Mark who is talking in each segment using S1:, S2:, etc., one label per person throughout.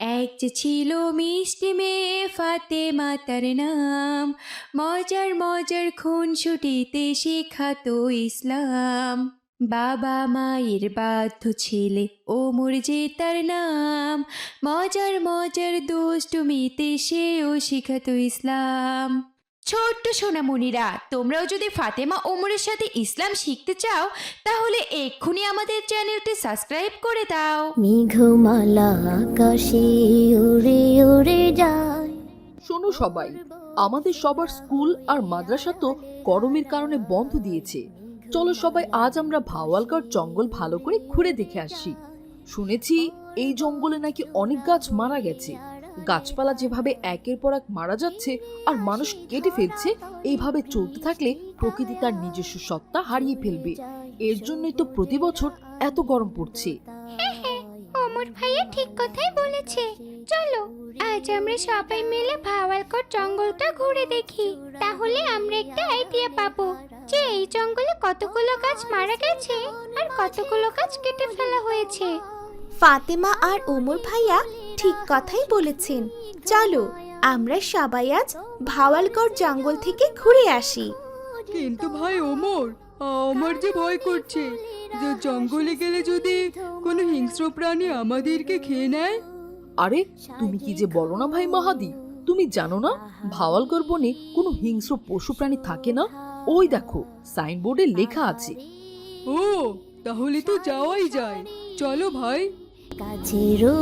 S1: এক ছিল মিষ্টি মেয়ে ফাতে মাতার নাম মজার মজার খুন ছুটিতে শেখাতো ইসলাম। বাবা মায়ের বাধ্য ছেলে ও যে, তার নাম মজার মজার দুষ্টুমিতে সেও শিখাত ইসলাম। ছোট্ট সোনামণিরা তোমরাও যদি ফাতেমা ওমরের সাথে ইসলাম শিখতে চাও তাহলে এক্ষুনি আমাদের চ্যানেলটি সাবস্ক্রাইব করে দাও।
S2: মেঘমালা আকাশে উড়ে উড়ে যায়।
S3: শোনো সবাই আমাদের সবার স্কুল আর মাদ্রাসা তো গরমের কারণে বন্ধ দিয়েছে। চলো সবাই আজ আমরা ভাওয়ালকার জঙ্গল ভালো করে ঘুরে দেখে আসি। শুনেছি এই জঙ্গলে নাকি অনেক গাছ মারা গেছে। গাছপালা যেভাবে একের পর এক মারা যাচ্ছে আর মানুষ কেটে ফেলছে এইভাবে চলতে থাকলে প্রকৃতি তার নিজস্ব সত্তা হারিয়ে ফেলবে। এর জন্যই তো প্রতি বছর এত গরম পড়ছে।
S4: অমর ভাইয়া ঠিক কথাই বলেছে। চলো আজ আমরা সবাই মিলে ভাওয়ালকর জঙ্গলটা ঘুরে দেখি। তাহলে আমরা একটা আইডিয়া পাবো যে এই জঙ্গলে কতগুলো গাছ মারা গেছে আর কতগুলো গাছ কেটে ফেলা হয়েছে।
S5: ফাতেমা আর ওমর ভাইয়া ঠিক কথাই বলেছেন। চলো আমরা সবাই আজ ভাওয়ালগড় জঙ্গল থেকে ঘুরে আসি।
S6: কিন্তু ভাই ওমর আমার যে ভয় করছে যে জঙ্গলে গেলে যদি কোনো হিংস্র প্রাণী আমাদেরকে খেয়ে নেয়?
S3: আরে তুমি কি যে বলো না ভাই মাহাদি? তুমি জানো না ভাওয়ালগড় বনে কোনো হিংস্র পশু প্রাণী থাকে না? ওই দেখো সাইনবোর্ডে লেখা আছে।
S6: ও তাহলে তো যাওয়াই যায়। চলো ভাই।
S2: কাছেরও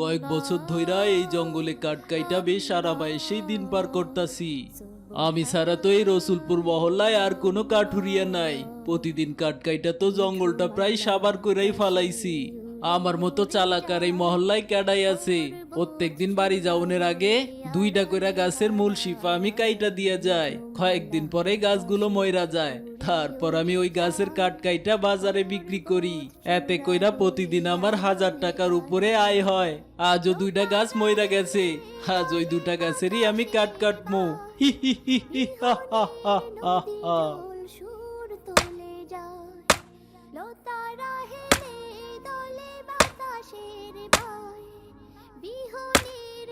S7: কয়েক বছর ধইরা এই জঙ্গলে কাটকাইটা বেশ আরামায়েশেই দিন পার করতাছি আমি ছাড়া তো এই রসুলপুর মহল্লায় আর কোনো কাঠুরিয়া নাই প্রতিদিন কাটকাইটা তো জঙ্গলটা প্রায় সাবার করেই ফালাইছি আমার মতো চালাকার এই মহল্লায় ক্যাডাই আছে প্রত্যেক দিন বাড়ি যাওনের আগে দুইটা কইরা গাছের মূল শিফা আমি কাইটা দিয়ে যায় কয়েকদিন পরে গাছগুলো ময়রা যায় তারপর আমি ওই গাছের কাঠ কাইটা বাজারে বিক্রি করি এতে কইরা প্রতিদিন আমার হাজার টাকার উপরে আয় হয় আজও দুইটা গাছ ময়রা গেছে আজ ওই দুটা গাছেরই আমি কাট কাটমো হি হি হা হা হা হা হা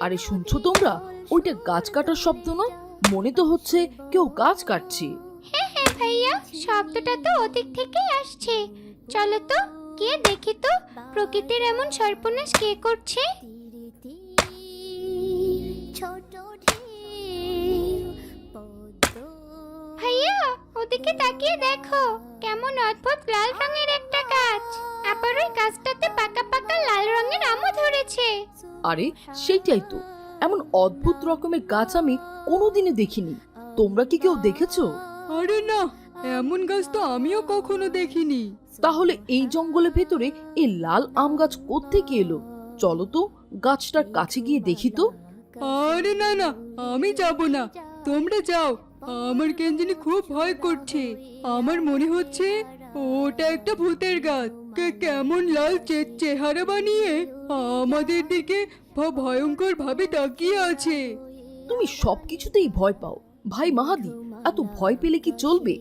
S3: আরে শুনছো তোমরা? ওইটা গাছ কাটার শব্দ না মনে তো হচ্ছে কেউ গাছ কাটছে।
S4: হ্যাঁ হ্যাঁ ভাইয়া শব্দটা তো ওদিক থেকেই আসছে। চলো তো গিয়ে দেখি তো প্রকৃতির এমন সর্বনাশ কে করছে। ভাইয়া ওদিকে তাকিয়ে দেখো কেমন অদ্ভুত লাল রঙের একটা গাছ। আবার ওই গাছটাতে পাকা পাকা লাল রঙের আমও ধরেছে।
S3: আরে সেইটাই তো। এমন অদ্ভুত রকমের গাছ আমি কোনোদিনও দেখিনি। তোমরা কি কেউ দেখেছ?
S6: আরে না এমন গাছ তো আমিও কখনো দেখিনি।
S3: তাহলে এই জঙ্গলের ভেতরে এই লাল আম গাছ কোত্থেকে এলো? চলো তো গাছটার কাছে গিয়ে দেখি তো।
S6: আরে না না আমি যাব না। তোমরা যাও। আমার কেন জানি খুব ভয় করছে। আমার মনে হচ্ছে ওটা একটা ভূতের গাছ। কেমন লাল চেহারা বানিয়ে আমাদের দিকে ভয়ঙ্কর ভাবে তাকিয়ে আছে।
S3: তুমি সবকিছুতেই ভয় পাও। ভাই মাহাদি, এত ভয় পেলে কি চলবে?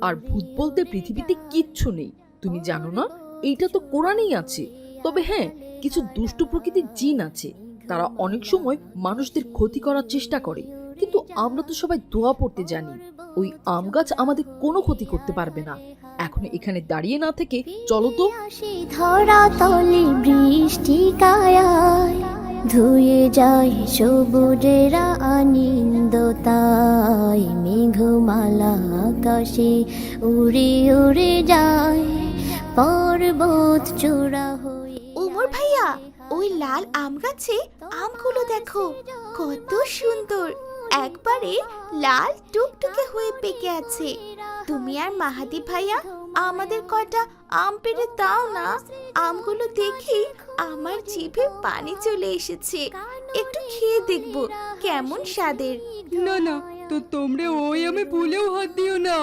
S3: আর ভূত বলতে পৃথিবীতে কিচ্ছু নেই। তুমি জানো না, এইটা তো কোরআনেই আছে। তবে হ্যাঁ কিছু দুষ্টু প্রকৃতির জিন আছে। তারা অনেক সময় মানুষদের ক্ষতি করার চেষ্টা করে। কিন্তু আমরা তো সবাই দোয়া পড়তে জানি ওই আম গাছ আমাদের কোনো ক্ষতি করতে পারবে না। এখন এখানে দাঁড়িয়ে না থেকে চলো তো।
S2: আসে ধরা তলে বৃষ্টি কায়ায় ধুয়ে যায় সবুজেরা আনন্দ তাই মেঘমালা আকাশে উড়ে উড়ে যায় পর্বত চূড়া হয়ে
S5: ওমর ভাইয়া ওই লাল আম গাছে আমগুলো দেখো কত সুন্দর। একবারে লাল টুকটুকে হয়ে পেকে আছে। তুমি আর মাহাদি ভাইয়া, আমাদের কয়টা আম পেড়ে দাও না। আমগুলো দেখি আমার জিভে পানি চলে এসেছে। একটু খেয়ে দেখব কেমন স্বাদের।
S6: না না, তো তোমরা ওই আমি ভুলেও হাত দিও না।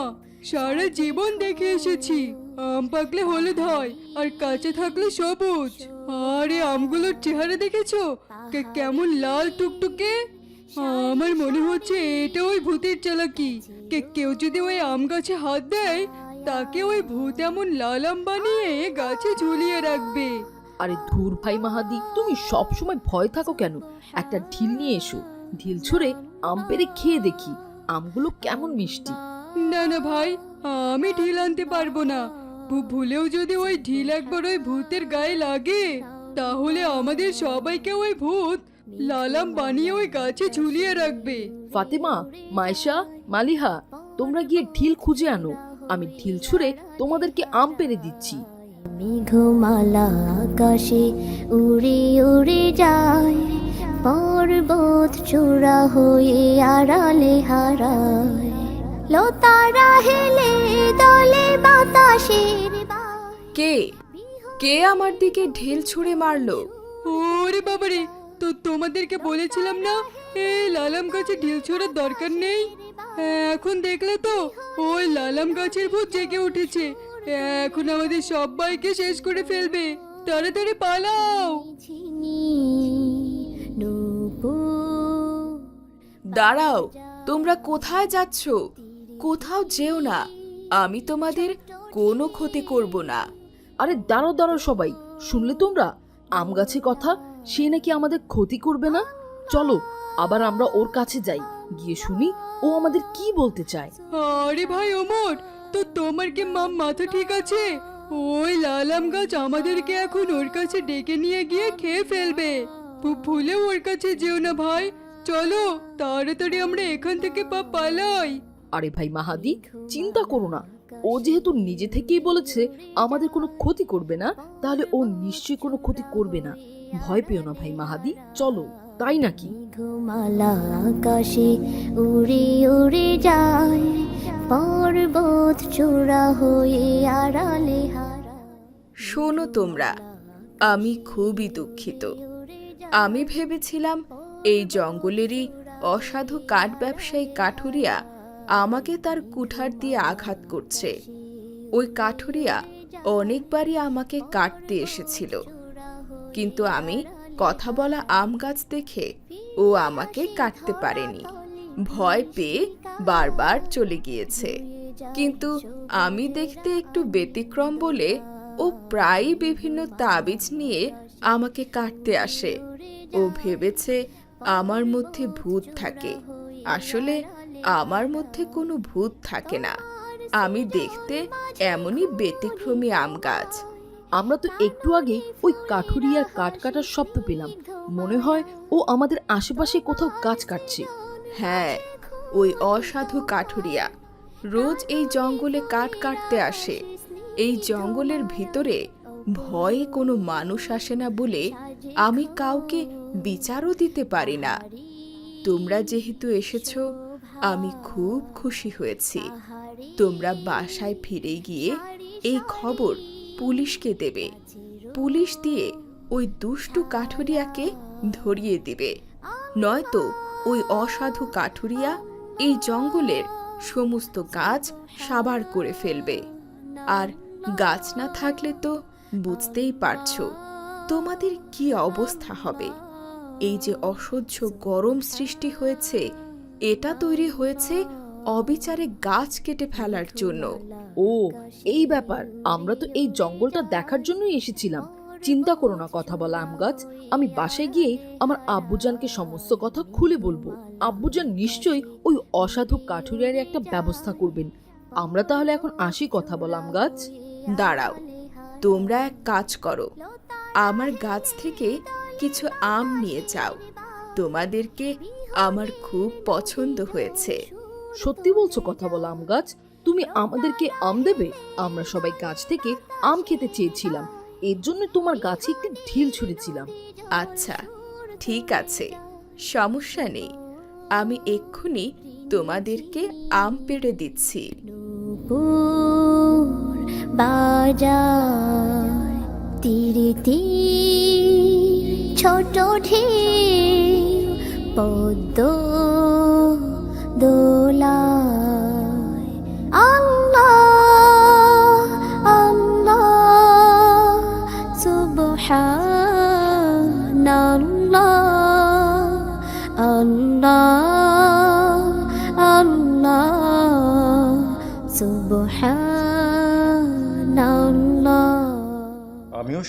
S6: সারা জীবন দেখে এসেছি। আম পাকলে হলুদ হয় আর কাঁচা থাকলে সবুজ। আরে, আমগুলোর চেহারা দেখেছ? কেমন লাল টুকটুকে? আমার মনে হচ্ছে এটা ওই ভূতের চালাকি। কে- কেউ যদি ওই আম গাছে হাত দেয় তাকে ওই ভূত এমন লাল আম বানিয়ে গাছে ঝুলিয়ে রাখবে।
S3: আরে ধুর ভাই মাহাদি তুমি সব সময় ভয় থাকো কেন? একটা ঢিল নিয়ে এসো। ঢিল ছুঁড়ে আম পেরে খেয়ে দেখি আমগুলো কেমন মিষ্টি।
S6: না না ভাই আমি ঢিল আনতে পারব না। ভুলেও যদি ওই ঢিল একবার ওই ভূতের গায়ে লাগে তাহলে আমাদের সবাইকে ওই ভূত লালাম বানিয়ে ওই গাছে ঝুলিয়ে রাখবে।
S3: ফাতেমা মাইশা মালিহা তোমরা গিয়ে ঢিল খুঁজে আনো। আমি ঢিল ছুঁড়ে তোমাদেরকে আম পেরে দিচ্ছি।
S2: মেঘমালা আকাশে উড়ে উড়ে যায় পর্বত চূড়া হয়ে আড়ালে হারায়। লতারা হেলে দলে বাতাসের।
S8: কে? কে আমার দিকে ঢিল ছুঁড়ে মারলো?
S6: ওরে বাবারে তো তোমাদেরকে বলেছিলাম না এই লালাম গাছে ঢিল ছোড়ার দরকার নেই? এখন দেখলে তো ওই লালাম গাছের ভূত জেগে উঠেছে। এখন আমাদের সবাইকে শেষ করে ফেলবে। তাড়াতাড়ি পালাও।
S8: দাঁড়াও তোমরা কোথায় যাচ্ছ? কোথাও যেও না। আমি তোমাদের কোনো ক্ষতি করব না।
S3: আরে দাঁড়াও দাঁড়াও সবাই। শুনলে তোমরা? আম গাছে কথা সে নাকি আমাদের ক্ষতি করবে না? চলো আবার আমরা ওর কাছে যাই। গিয়ে শুনি ও আমাদের কি বলতে চায়।
S6: আরে ভাই ওমর তো তোমার কি মাম মাথা ঠিক আছে? ওই লালাম গাছ আমাদেরকে এখন ওর কাছে ডেকে নিয়ে গিয়ে খেয়ে ফেলবে। ভু- ভুলেও ওর কাছে যেও না ভাই। চলো তাড়াতাড়ি আমরা এখান থেকে পা পালাই।
S3: আরে ভাই মাহাদি চিন্তা করো না। ও যেহেতু নিজে থেকেই বলেছে আমাদের কোনো ক্ষতি করবে না তাহলে ও নিশ্চয়ই কোনো ক্ষতি করবে না। ভয় পেও না ভাই মাহাদি চলো তাই নাকি?
S2: মেঘমালা আকাশে উড়ে উড়ে যায় পর্বত চূড়া হয়ে আড়ালে
S8: শোনো তোমরা আমি খুবই দুঃখিত। আমি ভেবেছিলাম এই জঙ্গলেরই অসাধু কাঠ ব্যবসায়ী কাঠুরিয়া আমাকে তার কুঠার দিয়ে আঘাত করছে। ওই কাঠুরিয়া অনেকবারই আমাকে কাটতে এসেছিল। কিন্তু আমি কথা বলা আম গাছ দেখে ও আমাকে কাটতে পারেনি। ভয় পেয়ে বারবার চলে গিয়েছে। কিন্তু আমি দেখতে একটু ব্যতিক্রম বলে ও প্রায়ই বিভিন্ন তাবিজ নিয়ে আমাকে কাটতে আসে। ও ভেবেছে আমার মধ্যে ভূত থাকে। আসলে আমার মধ্যে কোনো ভূত থাকে না। আমি দেখতে এমনই ব্যতিক্রমী আম গাছ।
S3: আমরা তো একটু আগে ওই কাঠুরিয়ার কাঠ কাটার শব্দ পেলাম। মনে হয় ও আমাদের আশেপাশে কোথাও গাছ কাটছে।
S8: হ্যাঁ ওই অসাধু কাঠুরিয়া। রোজ এই জঙ্গলে কাঠ কাটতে আসে। এই জঙ্গলের ভিতরে ভয়ে কোনো মানুষ আসে না বলে আমি কাউকে বিচারও দিতে পারি না। তোমরা যেহেতু এসেছ, আমি খুব খুশি হয়েছি। তোমরা বাসায় ফিরে গিয়ে এই খবর পুলিশকে দেবে। পুলিশ দিয়ে ওই দুষ্টু কাঠুরিয়াকে ধরিয়ে দিবে। নয়তো ওই অসাধু কাঠুরিয়া এই জঙ্গলের সমস্ত গাছ সাবার করে ফেলবে। আর গাছ না থাকলে তো বুঝতেই পারছ তোমাদের কি অবস্থা হবে। এই যে অসহ্য গরম সৃষ্টি হয়েছে, এটা তৈরি হয়েছে অবিচারে গাছ কেটে ফেলার জন্য।
S3: ও এই ব্যাপার। আমরা তো এই জঙ্গলটা দেখার জন্যই এসেছিলাম। চিন্তা করো না কথা বলা আম গাছ। আমি বাসায় গিয়েই আমার আব্বুজানকে সমস্ত কথা খুলে বলব। আব্বুজান নিশ্চয়ই ওই অসাধু কাঠুরিয়ার একটা ব্যবস্থা করবেন। আমরা তাহলে এখন আসি কথা বলা আম গাছ।
S8: দাঁড়াও তোমরা এক কাজ করো। আমার গাছ থেকে কিছু আম নিয়ে যাও। তোমাদেরকে আমার খুব পছন্দ হয়েছে।
S3: সত্যি বলছো কথা বলা আম গাছ? তুমি আমাদেরকে আম দেবে? আমরা সবাই গাছ থেকে আম খেতে চেয়েছিলাম। এর জন্য তোমার গাছে একটি ঢিল ছুঁড়েছিলাম।
S8: আচ্ছা ঠিক আছে। সমস্যা নেই। আমি এক্ষুনি তোমাদেরকে আম পেড়ে দিচ্ছি।
S2: তীরে তীর ছোট ঢেউ পদ্ম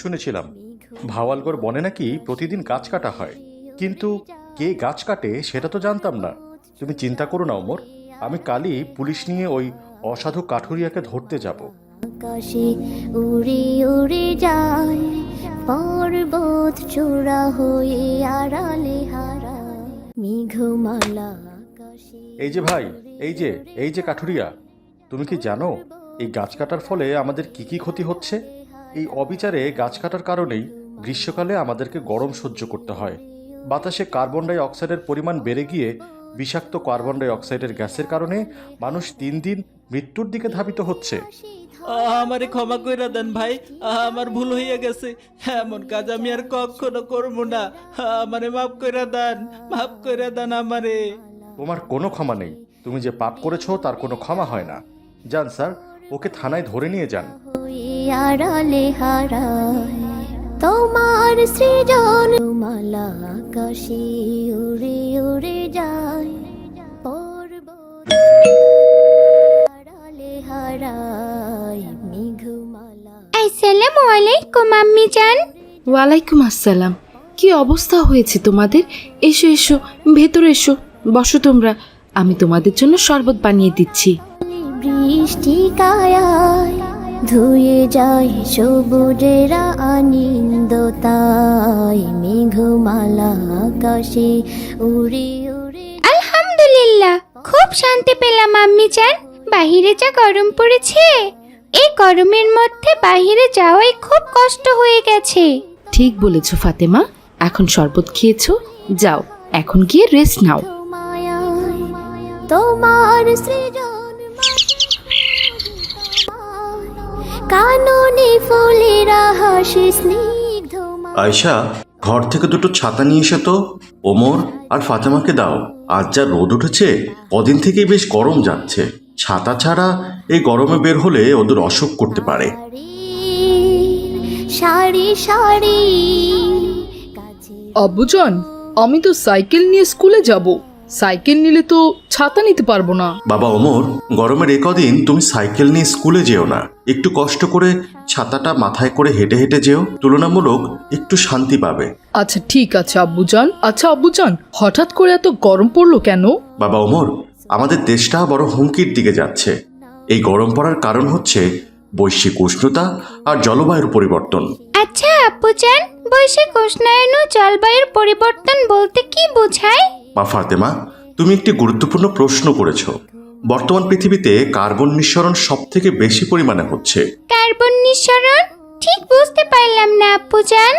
S9: শুনেছিলাম। ভাওয়ালগড় বনে নাকি প্রতিদিন গাছ কাটা হয়। কিন্তু কে গাছ কাটে সেটা তো জানতাম না। তুমি চিন্তা করো না ওমর। আমি কালই পুলিশ নিয়ে ওই অসাধু কাঠুরিয়াকে ধরতে যাব।
S2: আকাশে উড়ে উড়ে যায় পর্বত চূড়া হয়ে আড়ালে হারায় মেঘমালা
S9: এই যে ভাই এই যে এই যে কাঠুরিয়া তুমি কি জানো এই গাছ কাটার ফলে আমাদের কি কি ক্ষতি হচ্ছে? এই অবিচারে গাছ কাটার কারণেই গ্রীষ্মকালে আমাদেরকে গরম সহ্য করতে হয়। বাতাসে কার্বন ডাই অক্সাইডের পরিমাণ বেড়ে গিয়ে বিষাক্ত কার্বন ডাই অক্সাইডের গ্যাসের কারণে মানুষ দিন দিন মৃত্যুর দিকে ধাবিত হচ্ছে।
S7: আমারে ক্ষমা কইরা দেন ভাই। আমার ভুল হইয়া গেছে। এমন কাজ আমি আর কখনো করব না। আমারে মাফ কইরা দেন। মাফ কইরা দেন আমারে।
S9: তোমার কোনো ক্ষমা নেই। তুমি যে পাপ করেছ তার কোনো ক্ষমা হয় না। যান স্যার ওকে থানায় ধরে নিয়ে যান।
S2: আড়ালে হারায়। তোমার সৃজন মালা আকাশে উড়ে উড়ে যায়। পর্বত আড়ালে হারায় মেঘমালা
S4: আসসালামু আলাইকুম আম্মি জান।
S10: ওয়ালাইকুম আসসালাম। কি অবস্থা হয়েছে তোমাদের? এসো এসো ভেতরে এসো। বসো তোমরা। আমি তোমাদের জন্য শরবত বানিয়ে দিচ্ছি।
S2: বৃষ্টি কায়ায় ধুয়ে যায় সবুজেরা আনন্দ তাই মেঘমালা আকাশে উড়ে উড়ে।
S4: আলহামদুলিল্লাহ খুব শান্তি পেলাম আম্মি জান বাহিরে যা গরম পড়েছে এই গরমের মধ্যে বাহিরে যাওয়াই খুব কষ্ট হয়ে গেছে।
S10: ঠিক বলেছ ফাতেমা। এখন শরবত খেয়েছো যাও এখন গিয়ে রেস্ট নাও।
S2: তোমার সৃজন কাননে ফুলেরা হাসি স্নিগ্ধ
S9: আয়শা ঘর থেকে দুটো ছাতা নিয়ে এসে তো। ওমর আর ফাতেমাকে দাও। আজ যা রোদ উঠেছে কদিন থেকেই বেশ গরম যাচ্ছে। ছাতা ছাড়া এই গরমে বের হলে ওদের অসুখ করতে পারে।
S2: সারি সারি কাছে
S11: আমি তো সাইকেল নিয়ে স্কুলে যাব। সাইকেল নিলে তো ছাতা নিতে পারব না।
S9: বাবা ওমর গরমের একদিন তুমি সাইকেল নিয়ে স্কুলে যেও না। একটু কষ্ট করে ছাতাটা মাথায় করে হেঁটে হেঁটে যেও তুলনামূলক একটু শান্তি পাবে।
S11: আচ্ছা ঠিক আছে আব্বুজান। আচ্ছা আব্বুজান হঠাৎ করে এত গরম পড়ল কেন?
S9: বাবা ওমর আমাদের দেশটা বড় হুমকির দিকে যাচ্ছে। এই গরম পড়ার কারণ হচ্ছে বৈশ্বিক উষ্ণতা আর জলবায়ুর পরিবর্তন।
S4: আচ্ছা আপু জান বৈশ্বিক উষ্ণায়ন ও জলবায়ুর পরিবর্তন বলতে কি বোঝায়?
S9: মা ফাতেমা তুমি একটি গুরুত্বপূর্ণ প্রশ্ন করেছ। বর্তমান পৃথিবীতে কার্বন নিঃসরণ সব থেকে বেশি পরিমাণে হচ্ছে।
S4: কার্বন নিঃসরণ? ঠিক বুঝতে পারলাম না আপু জান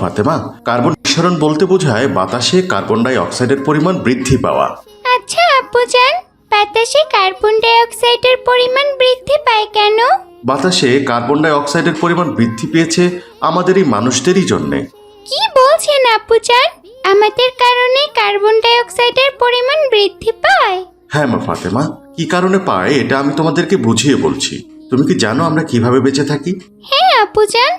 S9: ফাতেমা কার্বন নিঃসরণ বলতে বোঝায় বাতাসে কার্বন ডাই অক্সাইডের পরিমাণ বৃদ্ধি পাওয়া।
S4: আচ্ছা আপু জান বাতাসে কার্বন ডাই অক্সাইডের পরিমাণ বৃদ্ধি পায় কেন?
S9: বাতাসে কার্বন ডাই অক্সাইডের পরিমাণ বৃদ্ধি পেয়েছে আমাদের এই মানুষদেরই জন্যে।
S4: কি বলছেন আপু জান আমাদের কারণে কার্বন ডাই অক্সাইডের পরিমাণ বৃদ্ধি পায়।
S9: হ্যাঁ মা ফাতেমা কি কারণে পায় এটা আমি তোমাদেরকে বুঝিয়ে বলছি। তুমি কি জানো আমরা কীভাবে বেঁচে থাকি?
S4: হ্যাঁ আপু জান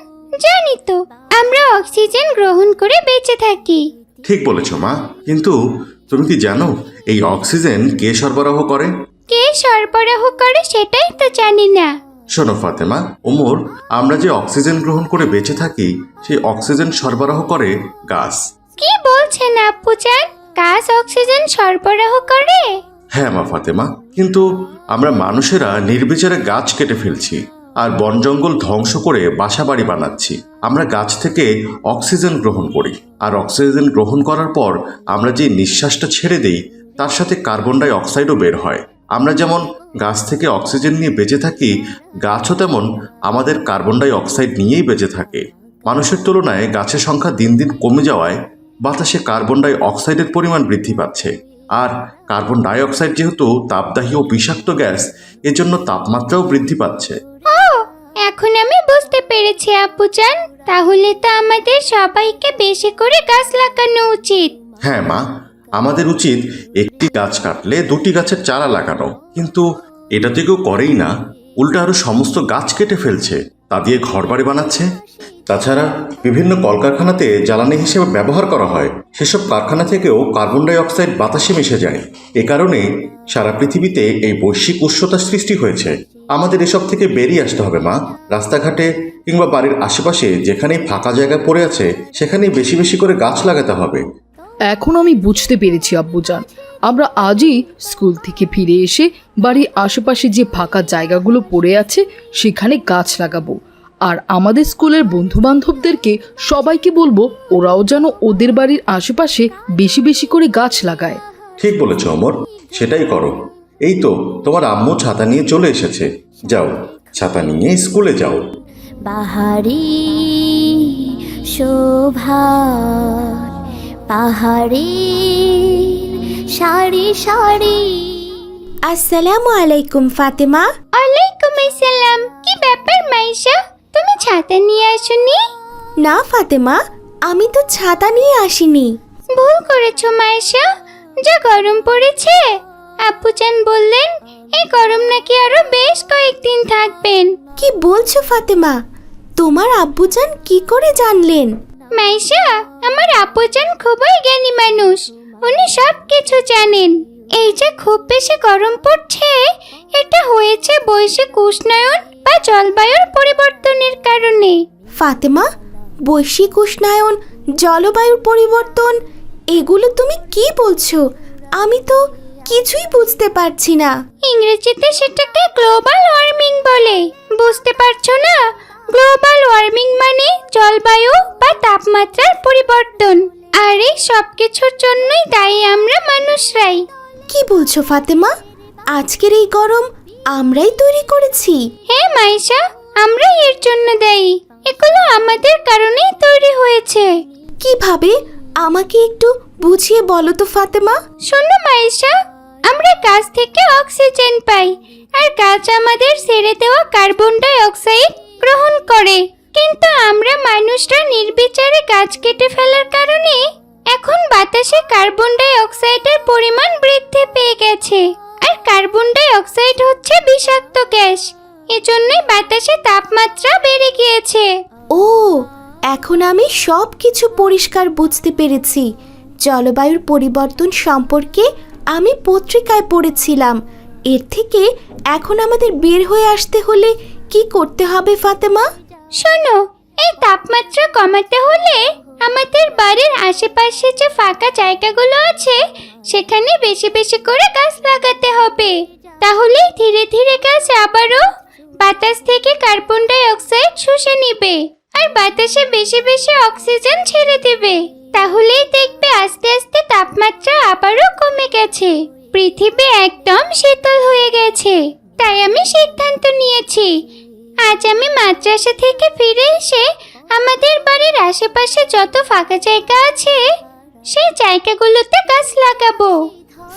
S4: জানি তো আমরা অক্সিজেন গ্রহণ করে বেঁচে থাকি।
S9: ঠিক বলেছ মা। কিন্তু তুমি কি জানো এই অক্সিজেন কে সরবরাহ করে?
S4: কে সরবরাহ করে সেটাই তো জানি না।
S9: শোনো ফাতেমা ওমর আমরা যে অক্সিজেন গ্রহণ করে বেঁচে থাকি সেই অক্সিজেন সরবরাহ করে গাছ।
S4: কি বলছেন আপু গাছ অক্সিজেন সরবরাহ করে?
S9: হ্যাঁ মা ফাতেমা, কিন্তু আমরা মানুষেরা নির্বিচারে গাছ কেটে ফেলছি আর বন জঙ্গল ধ্বংস করে বাসা বাড়ি বানাচ্ছি। আমরা গাছ থেকে অক্সিজেন গ্রহণ করি আর অক্সিজেন গ্রহণ করার পর আমরা যে নিঃশ্বাসটা ছেড়ে দেই, তার সাথে কার্বন ডাই অক্সাইডও বের হয়। আমরা যেমন গাছ থেকে অক্সিজেন নিয়ে বেঁচে থাকি, গাছও তেমন আমাদের কার্বন ডাই অক্সাইড নিয়েই বেঁচে থাকে। মানুষের তুলনায় গাছের সংখ্যা দিন দিন কমে যাওয়ায় বাতাসে কার্বন ডাই অক্সাইডের পরিমাণ বৃদ্ধি পাচ্ছে। আর কার্বন ডাই অক্সাইড যেহেতু তাপদাহী ও বিষাক্ত গ্যাস এজন্য তাপমাত্রাও বৃদ্ধি পাচ্ছে।
S4: এখন আমি বুঝতে পেরেছি আপু জান তাহলে তো আমাদের সবাইকে বেশি করে গাছ লাগানো উচিত।
S9: হ্যাঁ মা। আমাদের উচিত একটি গাছ কাটলে দুটি গাছের চারা লাগানো। কিন্তু এটা তো কেউ করেই না। উল্টা আরও সমস্ত গাছ কেটে ফেলছে। তা দিয়ে ঘর বাড়ি বানাচ্ছে। তাছাড়া বিভিন্ন কলকারখানাতে জ্বালানি হিসেবে ব্যবহার করা হয়। সেসব কারখানা থেকেও কার্বন ডাই অক্সাইড বাতাসে মিশে যায়। এ কারণে সারা পৃথিবীতে এই বৈশ্বিক উষ্ণতার সৃষ্টি হয়েছে। আমাদের এসব থেকে বেরিয়ে আসতে হবে, মা। রাস্তাঘাটে কিংবা বাড়ির আশেপাশে যেখানেই ফাঁকা জায়গা পড়ে আছে, সেখানেই বেশি বেশি করে গাছ লাগাতে হবে।
S11: এখন আমি বুঝতে পেরেছি, আব্বুজান। আমরা আজই স্কুল থেকে ফিরে এসে বাড়ির আশেপাশে যে ফাঁকা জায়গাগুলো পড়ে আছে, সেখানে গাছ লাগাবো। আর আমাদের স্কুলের বন্ধু বান্ধবদেরকে সবাইকে বলব ওরাও যেন ওদের বাড়ির আশেপাশে বেশি বেশি করে গাছ লাগায়।
S9: ঠিক বলেছ অমর। সেটাই করো। এই তো তোমার আম্মু ছাতা নিয়ে চলে এসেছে। যাও ছাতা নিয়ে স্কুলে যাও।
S2: বাহারি শোভা পাহাড়ি সারি সারি।
S5: আসসালামু আলাইকুম ফাতেমা।
S4: ওয়ালাইকুম আসসালাম। কি ব্যাপার মাইশা? তুমি ছাতা নিয়ে আসোনি?
S5: না ফাতেমা আমি তো ছাতা নিয়ে আসিনি।
S4: ভুল করেছ মাইশা যা গরম পড়েছে। আব্বুজান বললেন এই গরম নাকি আরও বেশ কয়েকদিন থাকবেন।
S5: কি বলছো ফাতেমা? তোমার আব্বুজান কি করে জানলেন?
S4: মাইশা আমার আব্বুজান খুবই জ্ঞানী মানুষ। উনি সব কিছু জানেন। এই যে খুব বেশি গরম পড়ছে এটা হয়েছে বৈশ্বিক উষ্ণায়ন বা জলবায়ুর পরিবর্তনের কারণে।
S5: ফাতেমা বৈশ্বিক উষ্ণায়ন জলবায়ুর পরিবর্তন এগুলো তুমি কি বলছো? আমি তো কিছুই বুঝতে পারছি না।
S4: ইংরেজিতে সেটাকে গ্লোবাল ওয়ার্মিং বলে। বুঝতে পারছ না? গ্লোবাল ওয়ার্মিং মানে জলবায়ু বা তাপমাত্রার পরিবর্তন। আর এই সব কিছুর জন্যই দায়ী আমরা মানুষরাই।
S5: কি বলছো ফাতেমা? আজকের এই গরম আমরাই তৈরি করেছি।
S4: হ্যাঁ মাইশা আমরাই এর জন্য দায়ী। এগুলো আমাদের কারণেই তৈরি হয়েছে।
S5: কীভাবে? আমাকে একটু বুঝিয়ে বলো তো ফাতেমা।
S4: শোনো মাইশা আমরা গাছ থেকে অক্সিজেন পাই আর গাছ আমাদের ছেড়ে দেওয়া কার্বন ডাই অক্সাইড গ্রহণ করে। কিন্তু আমরা মানুষরা নির্বিচারে গাছ কেটে ফেলার কারণে এখন বাতাসে কার্বন ডাই অক্সাইডের পরিমাণ বৃদ্ধি পেয়ে গেছে। আর কার্বন ডাই অক্সাইড হচ্ছে বিষাক্ত গ্যাস। এজন্যই বাতাসে তাপমাত্রা বেড়ে গিয়েছে।
S5: ও এখন আমি সব কিছু পরিষ্কার বুঝতে পেরেছি। জলবায়ুর পরিবর্তন সম্পর্কে আমি পত্রিকায় পড়েছিলাম। এর থেকে এখন আমাদের বের হয়ে আসতে হলে কি করতে হবে ফাতেমা?
S4: শোনো এই তাপমাত্রা কমাতে হলে আমাদের বাড়ির আশেপাশে যে ফাঁকা জায়গাগুলো আছে, সেখানে বেশি বেশি করে গাছ লাগাতে হবে। তাহলে ধীরে ধীরে গাছ আবারও বাতাস থেকে কার্বন ডাই অক্সাইড শুষে নিবে আর বাতাসে বেশি বেশি অক্সিজেন ছেড়ে দেবে। তাহলেই দেখবে আস্তে আস্তে তাপমাত্রা আবারও কমে গেছে। পৃথিবী একদম শীতল হয়ে গেছে। তাই আমি সিদ্ধান্ত নিয়েছি, আজ আমি মাদ্রাসা থেকে ফিরে এসে আমাদের বাড়ির আশেপাশে যত ফাঁকা জায়গা আছে সেই জায়গাগুলোতে গাছ লাগাবো।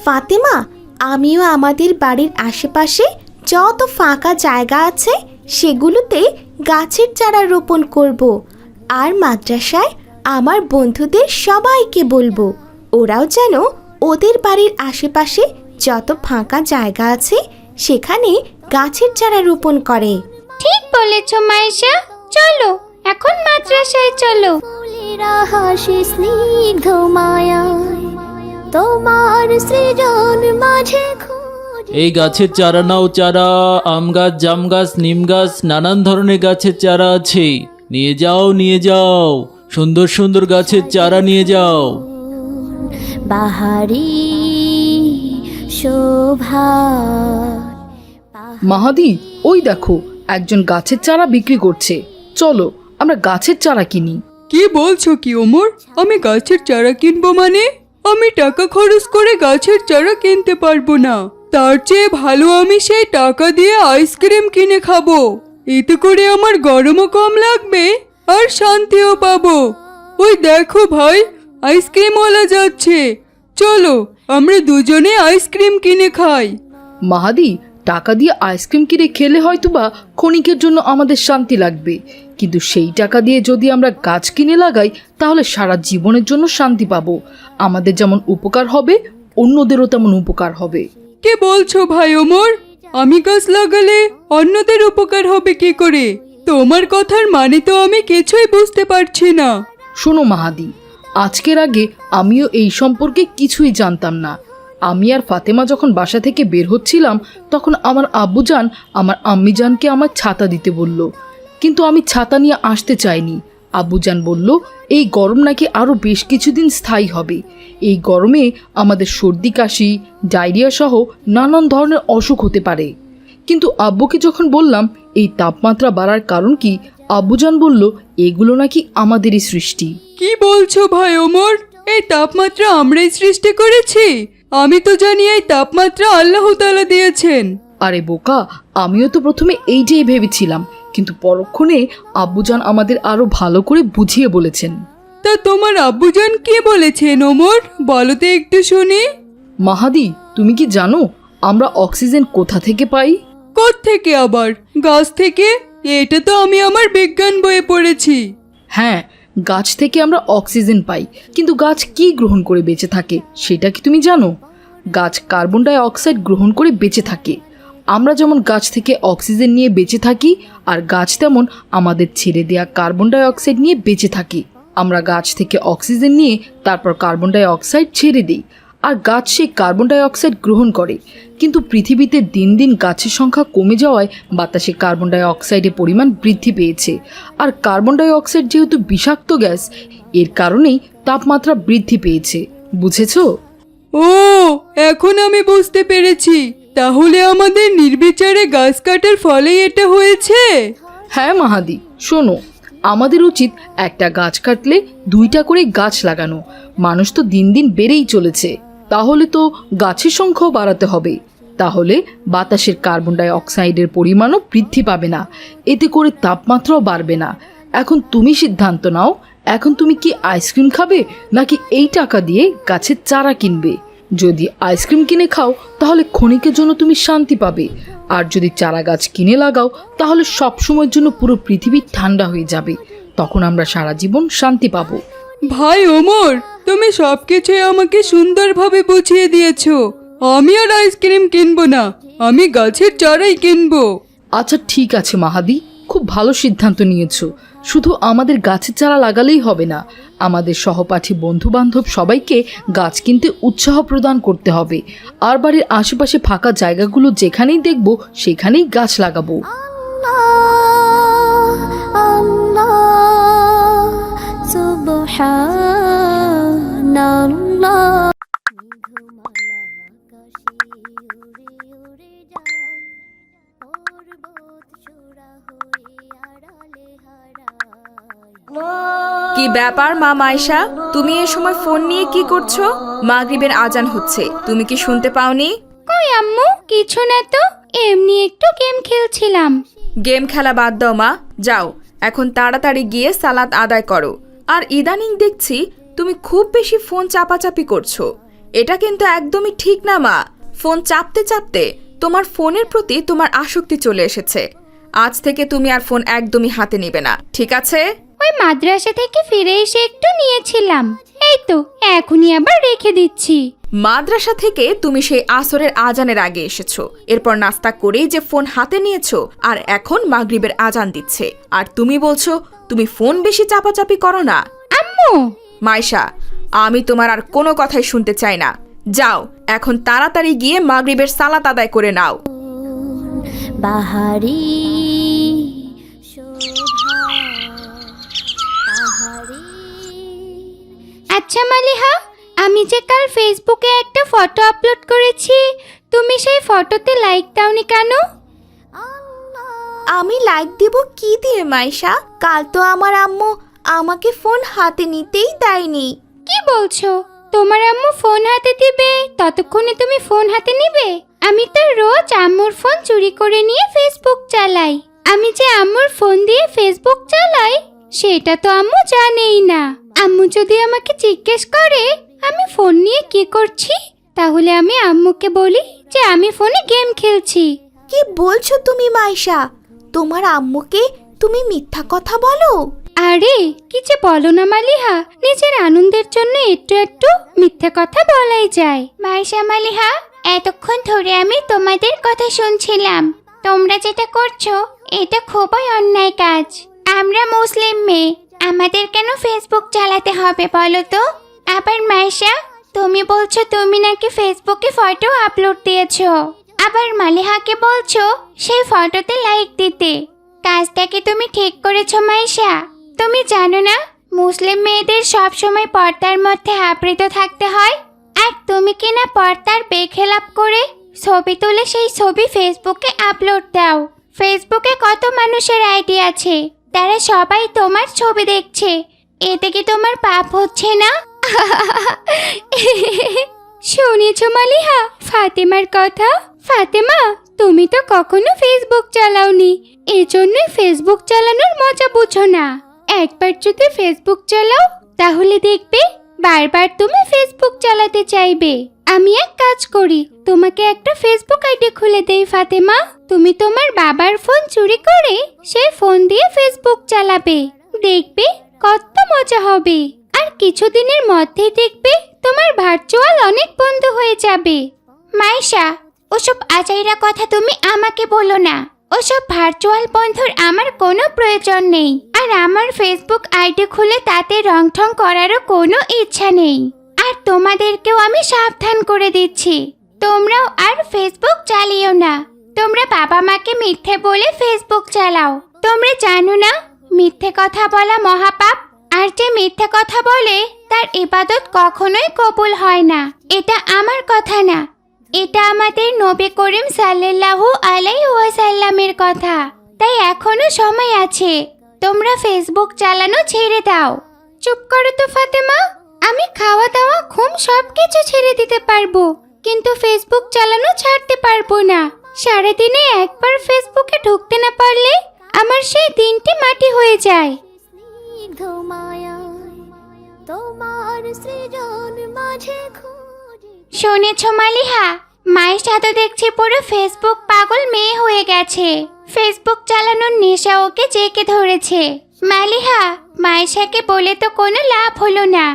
S5: ফাতেমা আমিও আমাদের বাড়ির আশেপাশে যত ফাঁকা জায়গা আছে সেগুলোতে গাছের চারা রোপণ করব। আর মাদ্রাসায় আমার বন্ধুদের সবাইকে বলব ওরাও যেন ওদের বাড়ির আশেপাশে যত ফাঁকা জায়গা আছে সেখানে গাছের চারা রোপণ করে।
S4: ঠিক বলেছ মাইশা চলো। এখন মাদ্রাসায় চলো।
S2: ফুলেরা হাসি স্নিগ্ধ মায়ায় তোমার সৃজন মাঝে
S7: এই গাছের চারা নাও চারা আম গাছ জাম গাছ নিম গাছ নানান ধরনের গাছের চারা আছে। নিয়ে যাও নিয়ে যাও সুন্দর সুন্দর গাছের চারা নিয়ে যাও।
S2: বাহারি শোভা।
S11: মাহাদি ওই দেখো একজন গাছের চারা বিক্রি করছে। চলো আমরা গাছের চারা কিনি।
S6: কি বলছো কি ওমর? আমি গাছের চারা কিনবো মানে? আমি টাকা খরচ করে গাছের চারা কিনতে পারব না। তার চেয়ে ভালো আমি সেই টাকা দিয়ে আইসক্রিম কিনে খাব। এতে করে আমার গরমও কম লাগবে আর শান্তিও পাবো। ওই দেখো ভাই আইসক্রিমওয়ালা যাচ্ছে। চলো আমরা দুজনে আইসক্রিম কিনে খাই।
S11: মাহাদি টাকা দিয়ে আইসক্রিম কিনে খেলে হয়তো বা ক্ষণিকের জন্য আমাদের শান্তি লাগবে। কিন্তু সেই টাকা দিয়ে যদি আমরা গাছ কিনে লাগাই তাহলে সারা জীবনের জন্য শান্তি পাবো। আমাদের যেমন উপকার হবে অন্যদেরও তেমন উপকার হবে।
S6: কে বলছো ভাই ওমর? আমি গাছ লাগালে অন্যদের উপকার হবে কি করে? তোমার কথার মানে তো আমি কিছুই বুঝতে পারছি না।
S11: শোনো মাহাদি আজকের আগে আমিও এই সম্পর্কে কিছুই জানতাম না। আমি আর ফাতেমা যখন বাসা থেকে বের হচ্ছিলাম তখন আমার আব্বুজান আমার আম্মিজানকে আমার ছাতা দিতে বলল। কিন্তু আমি ছাতা নিয়ে আসতে চাইনি। আব্বুজান বলল এই গরম নাকি আরও বেশ কিছুদিন স্থায়ী হবে। এই গরমে আমাদের সর্দি কাশি ডায়রিয়া সহ নানান ধরনের অসুখ হতে পারে। কিন্তু আব্বুকে যখন বললাম এই তাপমাত্রা বাড়ার কারণ কি? আব্বুজান বলল এগুলো নাকি আমাদেরই সৃষ্টি।
S6: কি বলছো ভাই ওমর? এই তাপমাত্রা আমরাই সৃষ্টি করেছি। আমি তো জানি এই তাপমাত্রা আল্লাহ তাআলা দিয়েছেন।
S11: আরে বোকা আমিও তো প্রথমে এইটাই ভেবেছিলাম। কিন্তু পরক্ষণে আব্বুজান আমাদের আরও ভালো করে বুঝিয়ে বলেছেন।
S6: তা তোমার আব্বুজান কি বলেছেন ওমর? বলো তো একটু শুনি।
S11: মাহাদি তুমি কি জানো আমরা অক্সিজেন কোথা থেকে পাই?
S6: থেকে আবার? গাছ থেকে? এটা তো আমি আমার বিজ্ঞান বইয়ে পড়েছি।
S11: হ্যাঁ গাছ থেকে আমরা অক্সিজেন পাই কিন্তু গাছ কি গ্রহণ করে বেঁচে থাকে সেটা কি তুমি জানো? গাছ কার্বন ডাই অক্সাইড গ্রহণ করে বেঁচে থাকে। আমরা যেমন গাছ থেকে অক্সিজেন নিয়ে বেঁচে থাকি আর গাছ তেমন আমাদের ছেড়ে দেওয়া কার্বন ডাই অক্সাইড নিয়ে বেঁচে থাকি। আমরা গাছ থেকে অক্সিজেন নিয়ে তারপর কার্বন ডাই অক্সাইড ছেড়ে দিই। আর গাছ সেই কার্বন ডাই অক্সাইড গ্রহণ করে। কিন্তু পৃথিবীতে দিন দিন গাছের সংখ্যা কমে যাওয়ায় বাতাসে কার্বন ডাই অক্সাইডের পরিমাণ বৃদ্ধি পেয়েছে। আর কার্বন ডাই অক্সাইড যেহেতু বিষাক্ত গ্যাস, এর কারণেই তাপমাত্রা বৃদ্ধি পেয়েছে। বুঝেছ?
S6: ও, এখন আমি বুঝতে পেরেছি। তাহলে আমাদের নির্বিচারে গাছ কাটার ফলেই এটা হয়েছে?
S11: হ্যাঁ মাহাদি, শোনো, আমাদের উচিত একটা গাছ কাটলে দুইটা করে গাছ লাগানো। মানুষ তো দিন দিন বেড়েই চলেছে। তাহলে তো গাছের সংখ্যাও বাড়াতে হবে। তাহলে বাতাসের কার্বন ডাই অক্সাইডের পরিমাণও বৃদ্ধি পাবে না। এতে করে তাপমাত্রাও বাড়বে না। এখন তুমি সিদ্ধান্ত নাও, এখন তুমি কি আইসক্রিম খাবে, নাকি এই টাকা দিয়ে গাছের চারা কিনবে? যদি আইসক্রিম কিনে খাও তাহলে ক্ষণিকের জন্য তুমি শান্তি পাবে। আর যদি চারা গাছ কিনে লাগাও তাহলে সব সময়ের জন্য পুরো পৃথিবী ঠান্ডা হয়ে যাবে। তখন আমরা সারা জীবন শান্তি পাবো।
S6: ভাই ওমর তুমি সবকিছুই আমাকে সুন্দরভাবে বুঝিয়ে দিয়েছ। আমি আর আইসক্রিম কিনবো না আমি গাছের চারাই কিনবো।
S11: আচ্ছা ঠিক আছে মাহাদি। খুব ভালো সিদ্ধান্ত নিয়েছো। শুধু আমাদের গাছের চারা লাগালেই হবে না, আমাদের সহপাঠী বন্ধু বান্ধব সবাইকে গাছ কিনতে উৎসাহ প্রদান করতে হবে। আর বাড়ির আশেপাশে ফাঁকা জায়গাগুলো যেখানেই দেখব, সেখানেই গাছ লাগাবো।
S8: কি ব্যাপার মা মাইশা তুমি এ সময় ফোন নিয়ে কি করছ? মাগরিবের আজান হচ্ছে। তুমি কি শুনতে পাওনি?
S4: কই আম্মু? কিছু না তো। এমনি একটু গেম খেলছিলাম।
S8: গেম খেলা বাদ দাও মা। যাও। এখন তাড়াতাড়ি গিয়ে সালাত আদায় করো। আর ইদানিং দেখছি তুমি খুব বেশি ফোন চাপাচাপি করছ। এটা কিন্তু একদমই ঠিক না মা। ফোন চাপতে চাপতে তোমার ফোনের প্রতি তোমার আসক্তি চলে এসেছে। আজ থেকে তুমি আর ফোন একদমই হাতে নেবে না। ঠিক আছে?
S4: ওই মাদ্রাসা থেকে ফিরে এসে একটু নিয়েছিলাম। এই তো এখনই আবার রেখে দিচ্ছি।
S8: মাদ্রাসা থেকে তুমি সেই আসরের আজানের আগে এসেছ। এরপর নাস্তা করেই যে ফোন হাতে নিয়েছো আর এখন মাগরিবের আজান দিচ্ছে। আর তুমি বলছো তুমি ফোন বেশি চাপাচাপি করো না।
S4: আম্মু!
S8: মাইশা আমি তোমার আর কোনো কথাই শুনতে চাই না। যাও এখন তাড়াতাড়ি গিয়ে মাগরিবের সালাত আদায় করে নাও।
S2: বাহারি
S4: আচ্ছা মালিহা আমি যে কাল ফেসবুকে একটা ফটো আপলোড করেছি তুমি সেই ফটোতে লাইক দাওনি কেন?
S5: আমি লাইক দিব কি দিয়ে মাইশা? কাল তো আমার আম্মু আমাকে ফোন হাতে নিতেই দেয়নি।
S4: কি বলছো? তোমার আম্মু ফোন হাতে দিবে? ততক্ষণে তুমি ফোন হাতে নিবে? আমি তো রোজ আম্মুর ফোন চুরি করে নিয়ে ফেসবুক চালাই। আমি যে আম্মুর ফোন দিয়ে ফেসবুক চালাই সেটা তো আম্মু জানেই না। আম্মু যদি আমাকে জিজ্ঞেস করে আমি ফোন নিয়ে কি করছি? তাহলে আমি আম্মুকে বলি যে আমি ফোনে গেম খেলছি।
S5: কি বলছো তুমি মাইশা? তোমার আম্মুকে তুমি মিথ্যা কথা বলো?
S4: আরে কি যে বলো না মালিহা? নিজের আনন্দের জন্য একটু একটু মিথ্যা কথা বলাই যায়। মাইশা মালিহা এতক্ষণ ধরে আমি তোমাদের কথা শুনছিলাম। তোমরা যেটা করছ এটা খুবই অন্যায় কাজ। আমরা মুসলিম মেয়ে। আমাদের কেন ফেসবুক চালাতে হবে বলো তো? আবার মাইশা তুমি বলছো তুমি নাকি ফেসবুকে ফটো আপলোড দিয়েছ। আবার মালিহাকে বলছো সেই ফটোতে লাইক দিতে। কাজটা কি তুমি ঠিক করেছ মাইশা তুমি জানো না, মুসলিম মেয়েদের সব সময় পর্দার মধ্যে আবৃত থাকতে হয়? আর তুমি কিনা পর্দার বেখেলাপ করে ছবি তুলে সেই ছবি ফেসবুকে আপলোড দাও? ফেসবুকে কত মানুষের আইডি আছে? তারা সবাই তোমার ছবি দেখছে। এতে কি তোমার পাপ হচ্ছে না? শুনেছ মালিহা, ফাতেমার কথা? ফাতেমা, তুমি তো কখনো ফেসবুক চালাওনি। এজন্যই ফেসবুক চালানোর মজা বুঝো না। একবার যদি ফেসবুক চালাও, তাহলে দেখবে বারবার তুমি ফেসবুক চালাতে চাইবে। আমি এক কাজ করি, তোমাকে একটা ফেসবুক আইডি খুলে দেই, ফাতেমা। তুমি তোমার বাবার ফোন চুরি করে সেই ফোন দিয়ে ফেসবুক চালাবে। দেখবে কত মজা হবে। আর কিছুদিনের মধ্যেই দেখবে তোমার ভার্চুয়াল অনেক বন্ধু হয়ে যাবে। মাইশা ওসব আজাইরা কথা তুমি আমাকে বলো না। ওসব ভার্চুয়াল বন্ধুর আমার কোনো প্রয়োজন নেই। আর আমার ফেসবুক আইডি খুলে তাতে রং ঠং করারও কোনো ইচ্ছা নেই। আর তোমাদেরকেও আমি সাবধান করে দিচ্ছি। তোমরাও আর ফেসবুক চালিও না। তোমরা বাবা মাকে মিথ্যে বলে ফেসবুক চালাও। তোমরা জানো না, মিথ্যে কথা বলা মহাপাপ, আর যে মিথ্যে কথা বলে, তার ইবাদত কখনোই কবুল হয় না। এটা আমার কথা না। এটা আমাদের নবী করিম সাল্লাল্লাহু আলাই ওয়াসাল্লামের কথা। তাই এখনও সময় আছে। তোমরা ফেসবুক চালানো ছেড়ে দাও। চুপ করো তো, ফাতেমা। আমি খাওয়া দাওয়া ঘুম সব কিছু ছেড়ে দিতে পারব, কিন্তু ফেসবুক চালানো ছাড়তে পারব না। সারাদিনে একবার ফেসবুকে ঢুকতে না পারলে আমার সেই দিনটি মাটি হয়ে যায়।
S2: তোমার সৃজন মাঝে
S4: শুনেছ মালিহা মায়ের সাথে দেখছি পুরো ফেসবুক পাগল মেয়ে হয়ে গেছে। ফেসবুক চালানোর নেশা ওকে জেকে ধরেছে। মালিহা মায়েশাকে বলে তো কোনো লাভ হলো না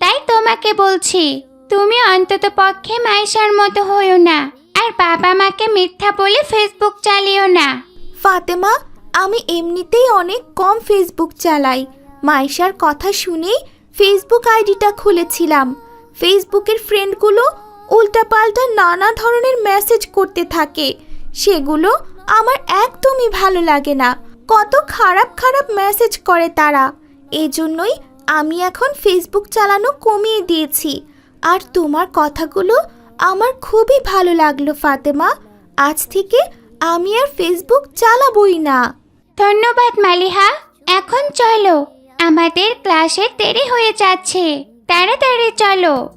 S4: তাই তোমাকে বলছি তুমি অন্তত পক্ষে মায়েশার মতো হইও না। বাবা মাকে মিথ্যা বলে ফেসবুক চালিও না।
S5: ফাতেমা, আমি এমনিতেই অনেক কম ফেসবুক চালাই। মাইশার কথা শুনেই ফেসবুক আইডিটা খুলেছিলাম। ফেসবুকের ফ্রেন্ডগুলো উল্টাপাল্টা নানা ধরনের মেসেজ করতে থাকে। সেগুলো আমার একদমই ভালো লাগে না। কত খারাপ খারাপ মেসেজ করে তারা। এজন্যই আমি এখন ফেসবুক চালানো কমিয়ে দিয়েছি। আর তোমার কথাগুলো আমার খুবই ভালো লাগল, ফাতেমা। আজ থেকে আমি আর ফেসবুক চালাবই না।
S4: ধন্যবাদ, মালিহা। এখন চলো। আমাদের ক্লাসের দেরি হয়ে যাচ্ছে। তাড়াতাড়ি চলো।